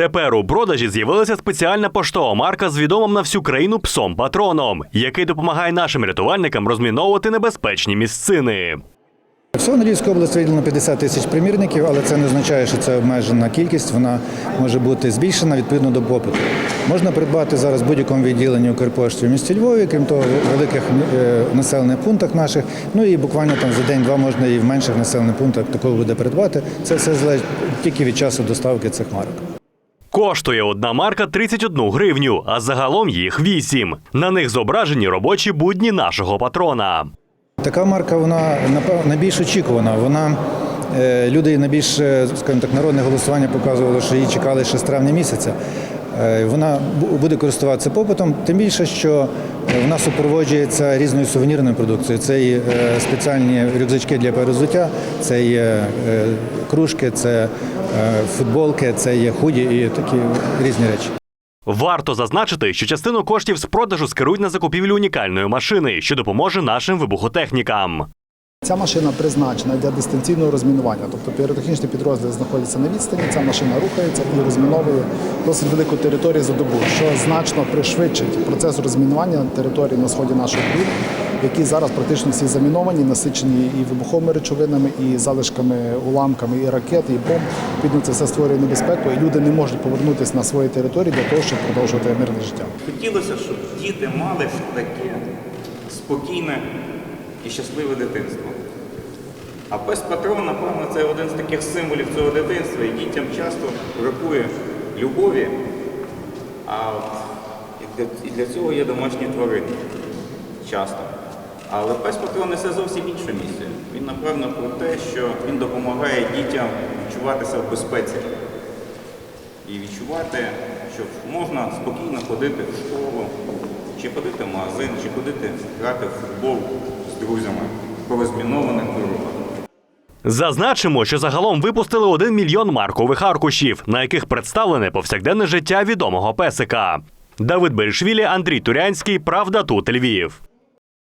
Тепер у продажі з'явилася спеціальна поштова марка з відомим на всю країну псом патроном, який допомагає нашим рятувальникам розміновувати небезпечні місцини. Всього Львівській області виділено 50 тисяч примірників, але це не означає, що це обмежена кількість. Вона може бути збільшена відповідно до попиту. Можна придбати зараз в будь-якому відділенні Укрпошти в місті Львові, крім того, в великих е, населених пунктах наших. Ну і буквально там за день-два можна і в менших населених пунктах такого буде придбати. Це все залежить тільки від часу доставки цих марок. Коштує одна марка 31 гривню, а загалом їх 8. На них зображені робочі будні нашого патрона. Така марка вона найбільш очікувана. Вона е, люди найбільше, скажімо так, народне голосування показувало, що її чекали ще з травня місяця. Е, Вона буде користуватися попитом, тим більше, що е, вона супроводжується різною сувенірною продукцією. Це і е, спеціальні рюкзачки для перевзуття, це є кружки, це футболки, це є худі і такі різні речі. Варто зазначити, що частину коштів з продажу скерують на закупівлю унікальної машини, що допоможе нашим вибухотехнікам. Ця машина призначена для дистанційного розмінування, тобто піротехнічний підрозділ знаходиться на відстані, ця машина рухається і розміновує досить велику територію за добу, що значно пришвидшить процес розмінування території на сході нашої країни, які зараз практично всі заміновані, насичені і вибуховими речовинами, і залишками, уламками, і ракет, і бомб. Відповідно, це все створює небезпеку, і люди не можуть повернутися на свої території для того, щоб продовжувати мирне життя. Хотілося, щоб діти мали таке спокійне і щасливе дитинство. А пес патрон, напевно, це один з таких символів цього дитинства, і дітям часто бракує любові. А от і для, цього є домашні тварини часто. Але пес патрон несе зовсім іншу місію. Він, напевно, про те, що він допомагає дітям відчуватися в безпеці і відчувати, що можна спокійно ходити в школу, чи ходити в магазин, чи ходити грати в футбол з друзями по розмінованих дорогах. Зазначимо, що загалом випустили 1 мільйон маркових аркушів, на яких представлене повсякденне життя відомого песика. Давид Берішвілі, Андрій Турянський, Правда тут Львів.